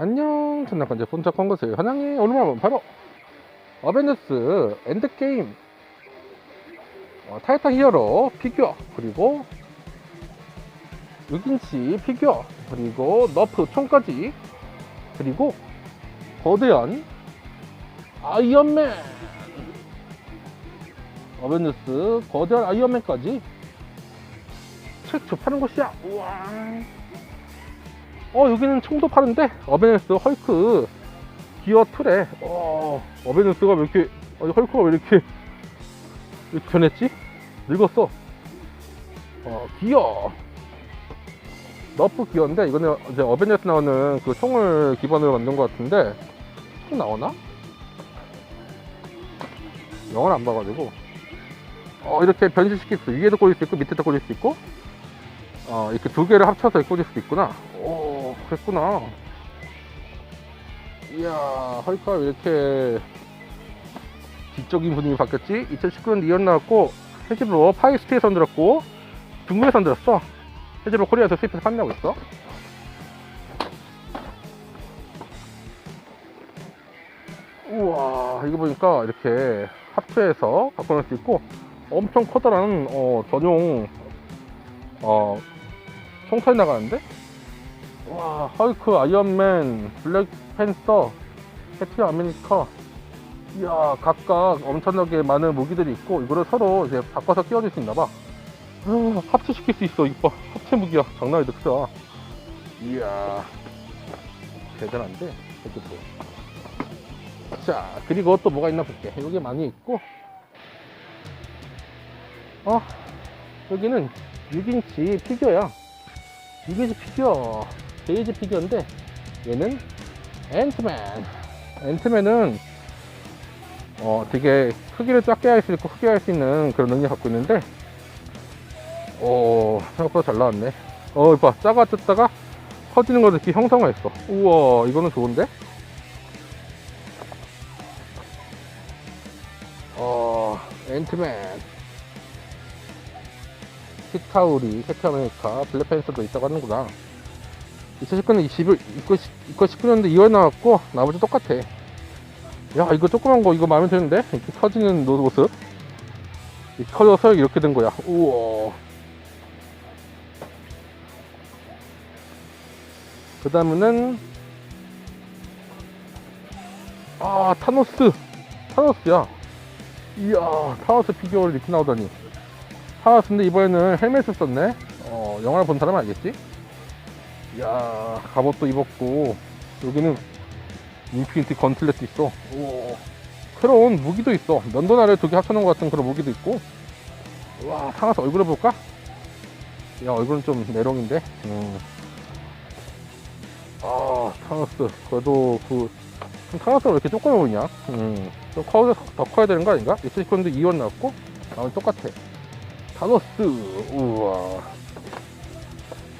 안녕 전남관제 본척한 것을. 환영해. 오늘 한번 바로 어벤져스 엔드게임. 어, 타이탄 히어로 피규어 그리고 6인치 피규어 그리고 너프 총까지 그리고 거대한 아이언맨. 어벤져스 거대한 아이언맨까지. 최초 파는 곳이야. 우와 어 여기는 총도 파는데 어벤져스 헐크 기어 툴에 어 어벤져스가 왜 이렇게 아니 헐크가 왜 이렇게 이렇게 변했지? 늙었어 어 기어 너프 기어인데 이거는 이제 어벤져스 나오는 그 총을 기반으로 만든 것 같은데 총 나오나? 영화를 안 봐가지고 어 이렇게 변신시킬 수 위에도 꽂을 수 있고 밑에도 꽂을 수 있고 어 이렇게 두 개를 합쳐서 꽂을 수도 있구나 오 그랬구나. 이야 헐크가 왜 이렇게 지적인 분위기 바뀌었지? 2019년 2월 나왔고 해지로 파이스트에서 만들었고 중국에서 만들었어. 해지로 코리아에서 수입해서 판매하고 있어. 우와 이거 보니까 이렇게 합체해서 바꿔놓을 수 있고 엄청 커다란 어, 전용 어, 총칼 나가는데 와 헐크 아이언맨 블랙팬서 캡틴 아메리카. 이야 각각 엄청나게 많은 무기들이 있고 이거를 서로 이제 바꿔서 끼워줄 수 있나 봐. 아, 합체시킬 수 있어 이거. 봐 합체 무기야. 장난 아니다 크다. 이야 대단한데? 이렇게 또. 자 그리고 또 뭐가 있나 볼게. 여기 많이 있고. 어? 여기는 6인치 피규어야. 6인치 피규어 베이지 피규어인데 얘는 앤트맨. 앤트맨은 어 되게 크기를 작게 할 수 있고 크게 할 수 있는 그런 능력 갖고 있는데 오 생각보다 잘 나왔네. 어 이봐. 작아졌다가 커지는 걸 이렇게 형상화했어. 우와 이거는 좋은데? 어 앤트맨. 히타우리, 캡틴 아메리카, 블랙팬서도 있다고 하는구나. 2019년 20일, 2019년도 2월 나왔고, 나머지 똑같아. 야, 이거 조그만 거, 이거 마음에 드는데? 이렇게 커지는 노- 모습. 커져서 이렇게 된 거야. 우와. 그 다음에는, 아, 타노스. 타노스야. 이야, 타노스 피규어를 이렇게 나오다니. 타노스인데 이번에는 헬멧을 썼네. 어, 영화를 본 사람은 알겠지? 이야, 갑옷도 입었고, 여기는 인피니티 건틀렛도 있어. 오, 새로운 무기도 있어. 면도 아래 두개 합쳐놓은 것 같은 그런 무기도 있고. 와, 타노스 얼굴을 볼까? 야, 얼굴은 좀 내롱인데. 음. 아, 타노스. 그래도 그, 타노스가 왜 이렇게 조그만 보이냐? 음, 좀 커, 더 커야 되는 거 아닌가? 2019년도 2원 나왔고, 나머지 똑같아. 타노스 우와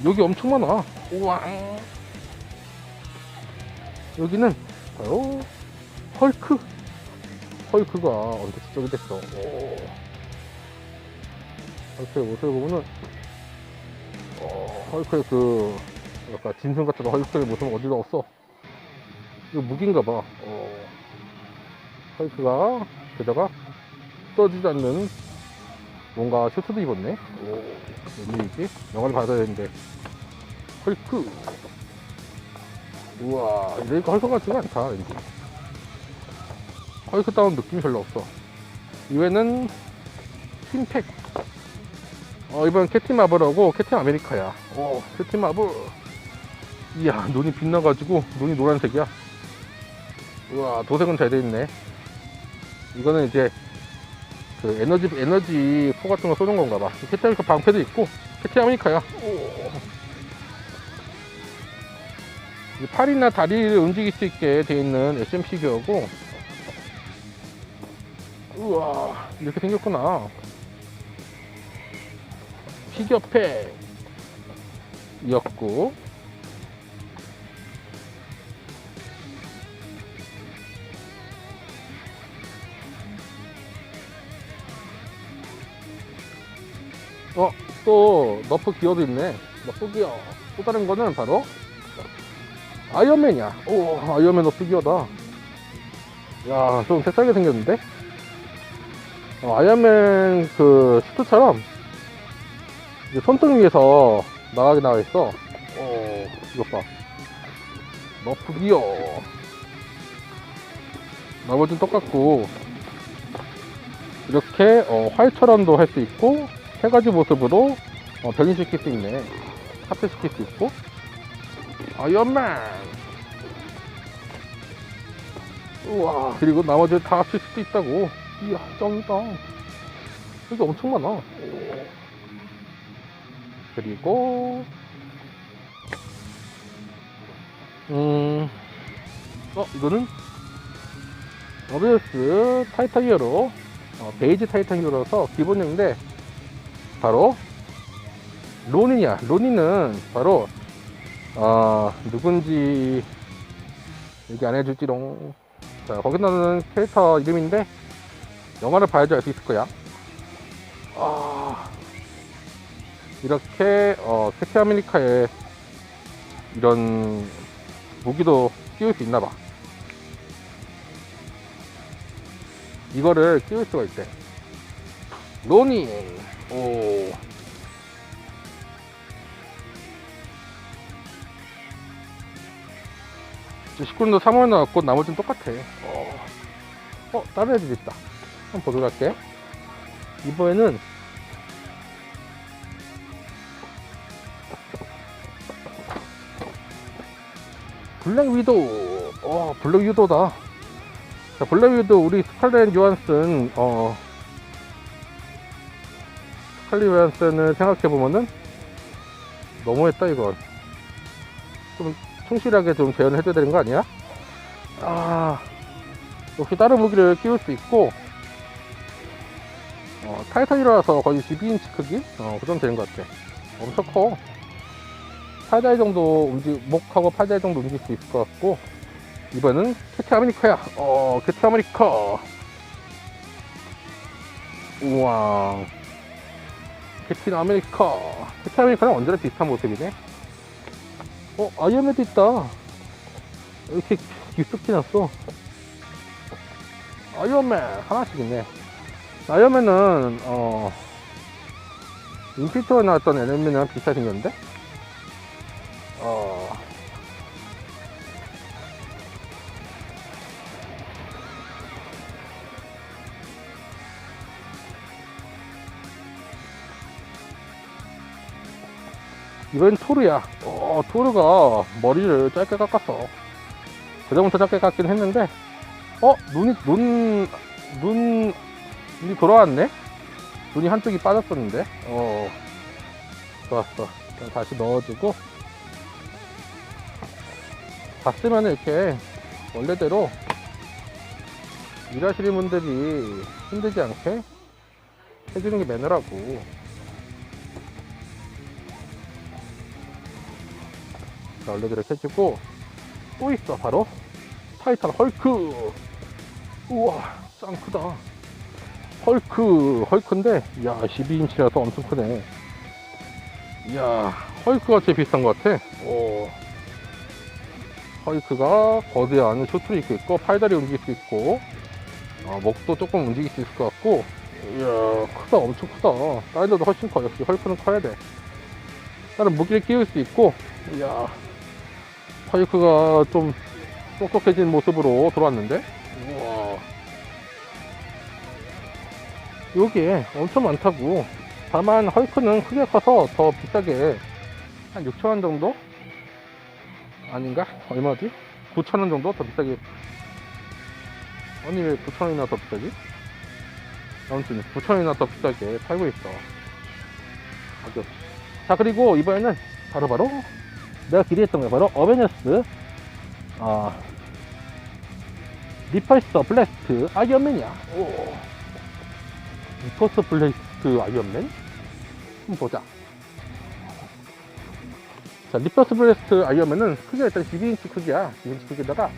여기 엄청 많아. 우와 여기는 바로 헐크. 헐크가 언제 지적이 됐어. 오. 헐크의 모습을 보면은 어, 헐크의 그 약간 짐승 같은 헐크의 모습은 어디가 없어? 이거 무기인가 봐. 어. 헐크가 게다가 떠지지 않는 뭔가 슈트도 입었네. 오, 웬일이지? 영화를 봐야 되는데. 헐크. 우와, 이러니까 헐크 같지가 않다, 왠지. 헐크 다운 느낌이 별로 없어. 이외에는 팀팩. 어, 이번 캡틴 마블하고 캡틴 아메리카야. 오, 캡틴 마블. 이야, 눈이 빛나가지고, 눈이 노란색이야. 우와, 도색은 잘 돼 있네. 이거는 이제 그 에너지 에너지 포 같은 거 쏘는 건가 봐. 아메리카 방패도 있고. 이 팔이나 다리를 움직일 수 있게 되어 있는 SM 피규어고. 우와 이렇게 생겼구나. 피규어팩 이었고 어, 또 너프 기어도 있네. 너프 기어. 또 다른 거는 바로 아이언맨이야. 오, 아이언맨 옷 특이하다. 야, 좀 색다르게 생겼는데? 어, 아이언맨 그 슈트처럼 이제 손등 위에서 나가게 나와 있어. 오, 이것 봐. 너프 기어. 나머지는 똑같고, 이렇게 어, 화이트런도 할 수 있고, 세 가지 모습으로 어, 변신시킬 수 있네. 합체시킬 수 있고, 아이언맨! 우와, 그리고 나머지 다 합칠 수도 있다고. 이야, 짱이다. 여기 엄청 많아. 오. 그리고, 음, 어, 이거는? 어베어스 타이탄 히어로, 어, 베이지 타이탄 히어로라서 기본형인데, 바로, 로닌이야. 로닌은 바로, 아, 누군지 얘기 안 해줄지롱. 자, 거기 나오는 캐릭터 이름인데, 영화를 봐야지 알 수 있을 거야. 아, 이렇게, 어, 캡틴 아메리카에 이런 무기도 끼울 수 있나 봐. 이거를 끼울 수가 있대. 로니! 오. 이제 19년도 3월 나왔고 나머지는 똑같아. 어, 어 다른 애들 있다. 한번 보도록 할게. 이번에는 블랙 위도우. 어, 블랙 위도우다. 자, 블랙 위도우 우리 스칼렛 요한슨 어 스칼렛 요한슨을 생각해 보면은 너무했다 이건. 좀 충실하게 좀 재현을 해줘야 되는 거 아니야? 아, 역시 다른 무기를 끼울 수 있고, 어, 타이탄이라서 거의 12인치 크기? 어, 그 정도 되는 것 같아. 엄청 커. 팔다리 정도 움직, 목하고 팔다리 정도 움직일 수 있을 것 같고, 이번은 캐티 아메리카야. 어, 캐티 아메리카. 우와. 캐티 아메리카. 캐티 아메리카랑 언제나 비슷한 모습이네. 어, 아이언맨도 있다. 이렇게 깊숙이 났어. 아이언맨 하나씩 있네. 아이언맨은 어 인피니트에 나왔던 에너미랑 비슷하게 생겼는데. 이번 토르야. 어, 토르가 머리를 짧게 깎았어. 그전부터 짧게 깎긴 했는데, 어, 눈이, 눈, 눈, 눈이 돌아왔네? 눈이 한쪽이 빠졌었는데, 어, 좋았어. 그럼 다시 넣어주고, 봤으면 이렇게, 원래대로, 일하시는 분들이 힘들지 않게 해주는 게 매너라고. 자, 원래대로 해주고, 또 있어, 바로. 타이탄 헐크! 우와, 짱 크다. 헐크, 헐크인데, 이야, 12인치라서 엄청 크네. 이야, 헐크가 제일 비싼 것 같아. 오. 헐크가 거대한 쇼트를 입고 있고, 팔다리 움직일 수 있고, 어, 목도 조금 움직일 수 있을 것 같고, 이야, 크다, 엄청 크다. 데도 훨씬 커. 역시 헐크는 커야 돼. 다른 무기를 끼울 수 있고, 이야, 헐크가 좀 똑똑해진 모습으로 돌아왔는데 우와 여기에 엄청 많다고 다만 헐크는 크게 커서 더 비싸게 한 6천원 정도? 아닌가? 얼마지? 9천원 정도 더 비싸게 아니 왜 9천원이나 더 비싸지? 아무튼 9천원이나 더 비싸게 팔고 있어 가격 자 그리고 이번에는 바로바로 내가 기대했던 게 바로 어벤져스 아 리펄서 블래스트 아이언맨이야. 오. 리펄서 블래스트 아이언맨? 한번 보자. 자 리펄서 블래스트 아이언맨은 크기가 일단 12인치 크기야. 12인치 크기다가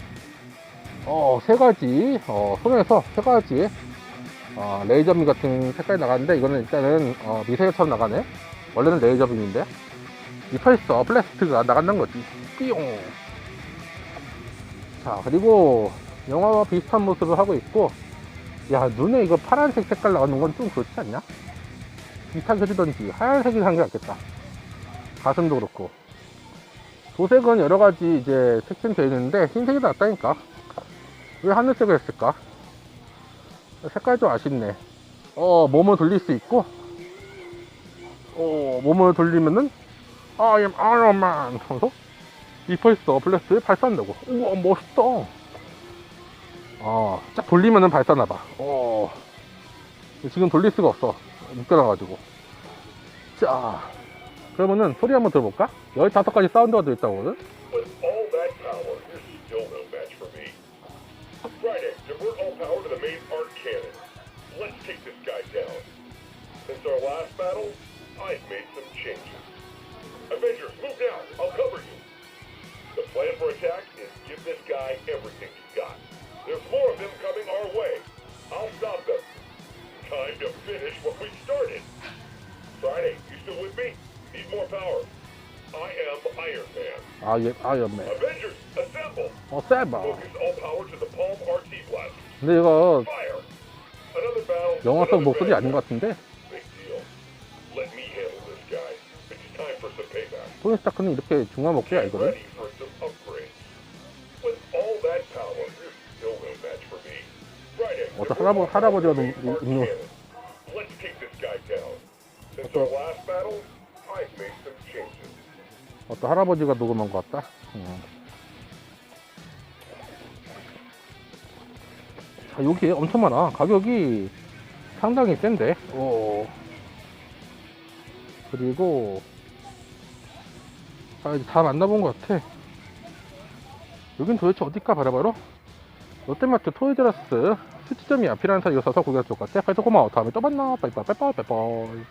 어 세 가지 어 손에서 세 가지 어, 레이저빔 같은 색깔이 나가는데 이거는 일단은 어, 미사일처럼 나가네. 원래는 레이저빔인데 리펄서 블래스트가 나간다는 거지 삐용 자, 그리고 영화와 비슷한 모습을 하고 있고, 야, 눈에 이거 파란색 색깔 나오는 건 좀 그렇지 않냐? 비슷하게 해주던지, 하얀색이 산 게 낫겠다. 가슴도 그렇고. 도색은 여러 가지 이제 색깔 되어 있는데, 흰색이 낫다니까. 왜 하늘색을 했을까? 색깔 좀 아쉽네. 어, 몸을 돌릴 수 있고, 어, 몸을 돌리면은, I am Iron Man! 하면서, 이펄서 블래스를 발사한다고. 우와, 멋있다. 어, 쫙 돌리면은 발사나봐. 어, 지금 돌릴 수가 없어. 묶여놔가지고. 자, 그러면은 소리 한번 들어볼까? 15가지 사운드가 down. Since our last battle, I've made some changes. Avengers, move now. I'll cover you. The plan for attack is give this guy everything he's got. There's more of them coming our way. I'll stop them. Time to finish what we started. Friday, you still with me? Need more power. I am Iron Man. 아, 예, 아이언맨. Avengers, assemble! 어, 세바. Focus all power to the Palm RT blast. 근데 이거 Fire! Another battle. 영화 속 another 목소리 아닌 battle. 것 같은데? 토니 스타크는 이렇게 중간 me. Friday. 어떤 할아버- 할아버지가 있는- 어떤-. 어떤 할아버지가 녹음한 것 같다? 음. 자, 여기 엄청 많아. 가격이 상당히 센데? 오. 그리고, 아, 이제 다 만나본 것 같아. 여긴 도대체 어딜까, 바로바로? 롯데마트 토이드라스 수치점이 앞이라는 사이에 있어서 구경 쪽 같아. 그래서 고마워. 다음에 또 만나. 빠이빠이, 빠이빠이, 빠이빠이.